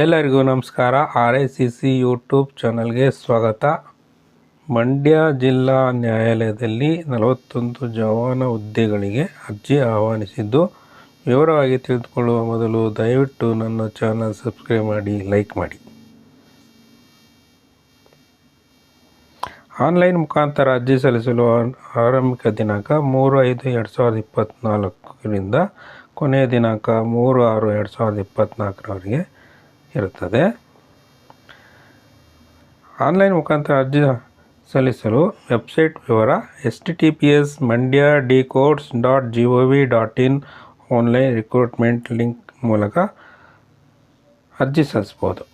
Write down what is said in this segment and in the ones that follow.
ಎಲ್ಲರಿಗೂ ನಮಸ್ಕಾರ. R I C C YouTube ಚಾನಲ್ಗೆ ಸ್ವಾಗತ. ಮಂಡ್ಯ ಜಿಲ್ಲಾ ನ್ಯಾಯಾಲಯದಲ್ಲಿ ನಲವತ್ತೊಂದು ಜವಾನ ಹುದ್ದೆಗಳಿಗೆ ಅರ್ಜಿ ಆಹ್ವಾನಿಸಿದ್ದು. ವಿವರವಾಗಿ ತಿಳಿದುಕೊಳ್ಳುವ ಮೊದಲು ದಯವಿಟ್ಟು ನನ್ನ ಚಾನಲ್ ಸಬ್ಸ್ಕ್ರೈಬ್ ಮಾಡಿ, ಲೈಕ್ ಮಾಡಿ. ಆನ್ಲೈನ್ ಮುಖಾಂತರ ಅರ್ಜಿ ಸಲ್ಲಿಸಲು ಆರಂಭಿಕ ದಿನಾಂಕ ಮೂರು ಐದು ಎರಡು ಸಾವಿರದ ಇಪ್ಪತ್ತ್ನಾಲ್ಕರಿಂದ ಕೊನೆಯ ದಿನಾಂಕ ಮೂರು ಆರು ಎರಡು ಸಾವಿರದ ಇಪ್ಪತ್ತ್ನಾಲ್ಕರವರೆಗೆ ಇರುತ್ತದೆ. ಆನ್ಲೈನ್ ಮುಖಾಂತರ ಅರ್ಜಿ ಸಲ್ಲಿಸಲು ವೆಬ್ಸೈಟ್ ವಿವರ S T T P S Mandya D codes dot G O V dot in online recruitment link ಮೂಲಕ ಅರ್ಜಿ ಸಲ್ಲಿಸ್ಬೋದು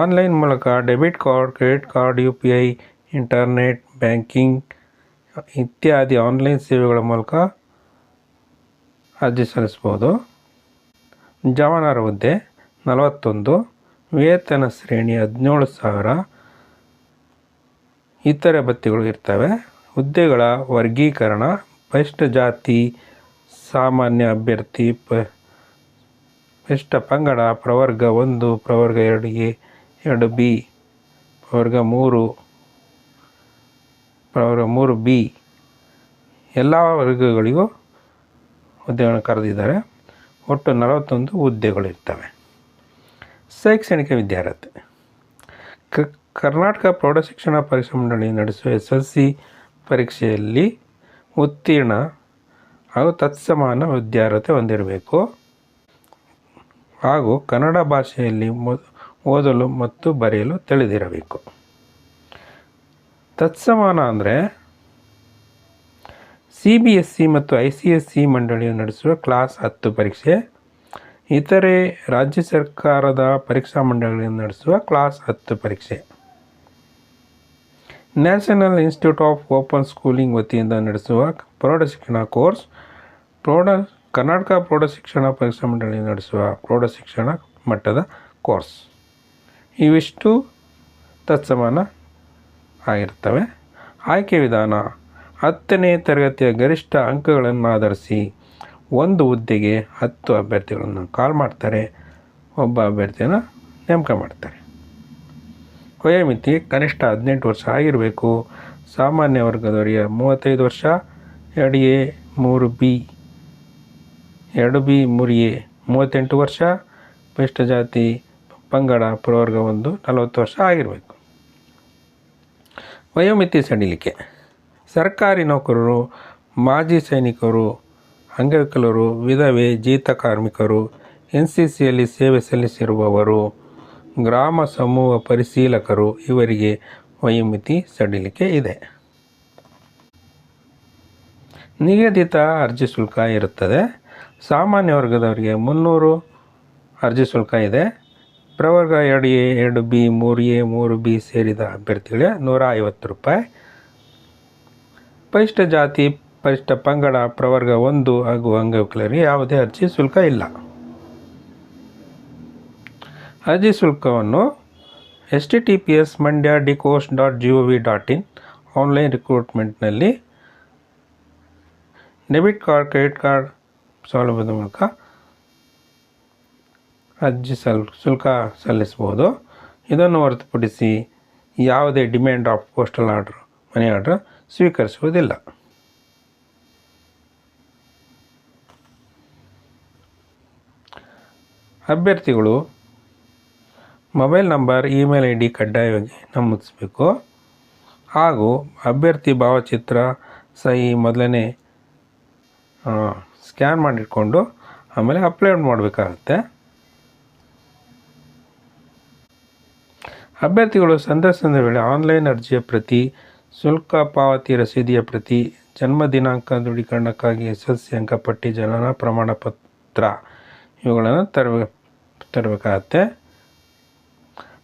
ಆನ್ಲೈನ್ ಮೂಲಕ debit card, credit card, U P I, internet banking ಇತ್ಯಾದಿ ಆನ್ಲೈನ್ ಸೇವೆಗಳ ಮೂಲಕ ಅರ್ಜಿ ಸಲ್ಲಿಸ್ಬೋದು ಜವಾನರ ಹುದ್ದೆ ನಲವತ್ತೊಂದು ವೇತನ ಶ್ರೇಣಿ ಹದಿನೇಳು ಸಾವಿರ. ಇತರೆ ಭತ್ಯೆಗಳು ಇರ್ತವೆ. ಹುದ್ದೆಗಳ ವರ್ಗೀಕರಣ ಬೆಸ್ಟ್ ಜಾತಿ, ಸಾಮಾನ್ಯ ಅಭ್ಯರ್ಥಿ, ಪ ಪರಿಶಿಷ್ಟ ಪಂಗಡ, ಪ್ರವರ್ಗ ಒಂದು, ಪ್ರವರ್ಗ ಎರಡು ಎ ಎರಡು ಬಿ, ಪ್ರವರ್ಗ ಮೂರು ಪ್ರವರ್ಗ ಮೂರು ಬಿ. ಎಲ್ಲ ವರ್ಗಗಳಿಗೂ ಹುದ್ದೆಗಳನ್ನು ಕರೆದಿದ್ದಾರೆ. ಒಟ್ಟು ನಲವತ್ತೊಂದು ಹುದ್ದೆಗಳಿರ್ತವೆ. ಶೈಕ್ಷಣಿಕ ವಿದ್ಯಾರ್ಹತೆ. ಕ, ಕರ್ನಾಟಕ ಪ್ರೌಢಶಿಕ್ಷಣ ಪರೀಕ್ಷಾ ಮಂಡಳಿ ನಡೆಸುವ ಎಸ್ ಎಲ್ ಸಿ ಪರೀಕ್ಷೆಯಲ್ಲಿ ಉತ್ತೀರ್ಣ ಹಾಗೂ ತತ್ಸಮಾನ ವಿದ್ಯಾರ್ಹತೆ ಹೊಂದಿರಬೇಕು. ಹಾಗೂ ಕನ್ನಡ ಭಾಷೆಯಲ್ಲಿ ಓದಲು ಮತ್ತು ಬರೆಯಲು ತಿಳಿದಿರಬೇಕು. ತತ್ಸಮಾನ ಅಂದರೆ ಸಿ ಬಿ ಎಸ್ ಸಿ ಮತ್ತು ಐ ಸಿ ಎಸ್ ಸಿ ಮಂಡಳಿಯು ನಡೆಸುವ ಕ್ಲಾಸ್ ಹತ್ತು ಪರೀಕ್ಷೆ. ಇತರೆ ರಾಜ್ಯ ಸರ್ಕಾರದ ಪರೀಕ್ಷಾ ಮಂಡಳಿಯನ್ನು ನಡೆಸುವ ಕ್ಲಾಸ್ ಹತ್ತು ಪರೀಕ್ಷೆ. National Institute of Open Schooling ವತಿಯಿಂದ ನಡೆಸುವ ಪ್ರೌಢಶಿಕ್ಷಣ ಕೋರ್ಸ್, ಪ್ರೌಢ, ಕರ್ನಾಟಕ ಪ್ರೌಢಶಿಕ್ಷಣ ಪರೀಕ್ಷಾ ಮಂಡಳಿ ನಡೆಸುವ ಪ್ರೌಢಶಿಕ್ಷಣ ಮಟ್ಟದ ಕೋರ್ಸ್. ಇವಿಷ್ಟು ತತ್ಸಮಾನ ಆಗಿರ್ತವೆ. ಆಯ್ಕೆ ವಿಧಾನ. ಹತ್ತನೇ ತರಗತಿಯ ಗರಿಷ್ಠ ಅಂಕಗಳನ್ನು ಆಧರಿಸಿ ಒಂದು ಹುದ್ದೆಗೆ ಹತ್ತು ಅಭ್ಯರ್ಥಿಗಳನ್ನು ಕಾಲ್ ಮಾಡ್ತಾರೆ. ಒಬ್ಬ ಅಭ್ಯರ್ಥಿಯನ್ನು ನೇಮಕ ಮಾಡ್ತಾರೆ. ವಯೋಮಿತಿ ಕನಿಷ್ಠ ಹದಿನೆಂಟು ವರ್ಷ ಆಗಿರಬೇಕು. ಸಾಮಾನ್ಯ ವರ್ಗದವರಿಗೆ ಮೂವತ್ತೈದು ವರ್ಷ, ಎರಡು ಎ, ಮೂರು ಬಿ, ಎರಡು ಬಿ, ಮೂರು ಎ, ಮೂವತ್ತೆಂಟು ವರ್ಷ ಪಿಷ್ಟ ಜಾತಿ, ಪಂಗಡ, ಪ್ರವರ್ಗ ಒಂದು, ನಲವತ್ತು ವರ್ಷ ಆಗಿರಬೇಕು. ವಯೋಮಿತಿ ಸಡಿಲಿಕೆ. ಸರ್ಕಾರಿ ನೌಕರರು, ಮಾಜಿ ಸೈನಿಕರು, ಅಂಗವಿಕಲರು, ವಿಧವೆ, ಜೀತ ಕಾರ್ಮಿಕರು, ಎನ್ ಸಿ ಸಿಯಲ್ಲಿ ಸೇವೆ ಸಲ್ಲಿಸಿರುವವರು, ಗ್ರಾಮ ಸಮೂಹ ಪರಿಶೀಲಕರು ಇವರಿಗೆ ವಯೋಮಿತಿ ಸಡಿಲಿಕೆ ಇದೆ. ನಿಗದಿತ ಅರ್ಜಿ ಶುಲ್ಕ ಇರುತ್ತದೆ. ಸಾಮಾನ್ಯ ವರ್ಗದವರಿಗೆ ಮುನ್ನೂರು ಅರ್ಜಿ ಶುಲ್ಕ ಇದೆ. ಪ್ರವರ್ಗ ಎರಡು ಎ, ಎರಡು ಬಿ, ಮೂರು ಎ, ಮೂರು ಬಿ ಸೇರಿದ ಅಭ್ಯರ್ಥಿಗಳಿಗೆ ನೂರ ಐವತ್ತು ರೂಪಾಯಿ. ಪರಿಶಿಷ್ಟ ಜಾತಿ, ಪರಿಷ್ಠ ಪಂಗಡ, ಪ್ರವರ್ಗ ಒಂದು ಹಾಗೂ ಅಂಗವಿಕಲರಿಗೆ ಯಾವುದೇ ಅರ್ಜಿ ಶುಲ್ಕ ಇಲ್ಲ. ಅರ್ಜಿ ಶುಲ್ಕವನ್ನು S T T P S Mandya ಡಿಕೋಸ್ dot G O V dot in online ರಿಕ್ರೂಟ್ಮೆಂಟ್ನಲ್ಲಿ debit card, credit card ಸೌಲಭ್ಯದ ಮೂಲಕ ಅರ್ಜಿ ಸಲ್, ಶುಲ್ಕ ಸಲ್ಲಿಸ್ಬೋದು ಇದನ್ನು ಹೊರತುಪಡಿಸಿ ಯಾವುದೇ demand of postal order, money order ಸ್ವೀಕರಿಸುವುದಿಲ್ಲ. ಅಭ್ಯರ್ಥಿಗಳು, mobile number, email I D ಕಡ್ಡಾಯವಾಗಿ ನಮೂದಿಸಬೇಕು. ಹಾಗೂ ಅಭ್ಯರ್ಥಿ ಭಾವಚಿತ್ರ ಸಹಿ ಮೊದಲನೇ ಸ್ಕ್ಯಾನ್ ಮಾಡಿಟ್ಕೊಂಡು ಆಮೇಲೆ ಅಪ್ಲೋಡ್ ಮಾಡಬೇಕಾಗುತ್ತೆ. ಅಭ್ಯರ್ಥಿಗಳು ಸಂದರ್ಶನದ ವೇಳೆ ಆನ್ಲೈನ್ ಅರ್ಜಿಯ ಪ್ರತಿ ಶುಲ್ಕ ಪಾವತಿ ರಸೀದಿಯ ಪ್ರತಿ ಜನ್ಮ ದಿನಾಂಕ ದೃಢೀಕರಣಕ್ಕಾಗಿ ಎಸ್ ಸಿ ಅಂಕಪಟ್ಟಿ ಜನನ ಪ್ರಮಾಣ ಪತ್ರ ಇವುಗಳನ್ನು ತರಬೇ ತರಬೇಕಾಗತ್ತೆ.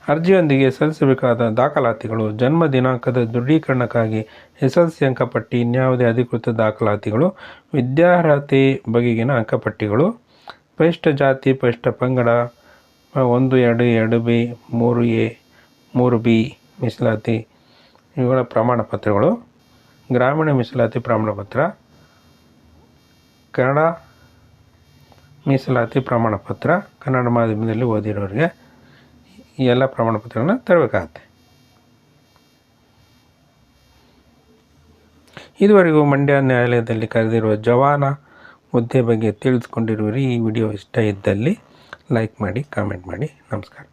ಅರ್ಜಿಯೊಂದಿಗೆ ಸಲ್ಲಿಸಬೇಕಾದ ದಾಖಲಾತಿಗಳು, ಜನ್ಮ ದಿನಾಂಕದ ದೃಢೀಕರಣಕ್ಕಾಗಿ ಎಸ್ ಎಲ್ ಸಿ ಅಂಕಪಟ್ಟಿ, ಇನ್ಯಾವುದೇ ಅಧಿಕೃತ ದಾಖಲಾತಿಗಳು, ವಿದ್ಯಾರ್ಹತೆ ಬಗೆಗಿನ ಅಂಕಪಟ್ಟಿಗಳು, ಪರಿಷ್ಠ ಜಾತಿ, ಪರಿಷ್ಠ ಪಂಗಡ, ಒಂದು, ಎರಡು ಎರಡು ಬಿ, ಮೂರು ಎ, ಮೂರು ಬಿ, ಮೀಸಲಾತಿ ಇವುಗಳ ಪ್ರಮಾಣ ಪತ್ರಗಳು ಗ್ರಾಮೀಣ ಮೀಸಲಾತಿ ಪ್ರಮಾಣ ಪತ್ರ, ಕನ್ನಡ ಮೀಸಲಾತಿ ಪ್ರಮಾಣ ಪತ್ರ, ಕನ್ನಡ ಮಾಧ್ಯಮದಲ್ಲಿ ಓದಿರೋರಿಗೆ ಈ ಎಲ್ಲ ಪ್ರಮಾಣ ಪತ್ರಗಳನ್ನ ತರಬೇಕಾಗತ್ತೆ. ಇದುವರೆಗೂ ಮಂಡ್ಯ ನ್ಯಾಯಾಲಯದಲ್ಲಿ ಕರೆದಿರುವ ಜವಾನ ಹುದ್ದೆ ಬಗ್ಗೆ ತಿಳಿದುಕೊಂಡಿರುವಿರಿ ಈ ವಿಡಿಯೋ ಇಷ್ಟ ಇದ್ದಲ್ಲಿ ಲೈಕ್ ಮಾಡಿ, ಕಾಮೆಂಟ್ ಮಾಡಿ. ನಮಸ್ಕಾರ.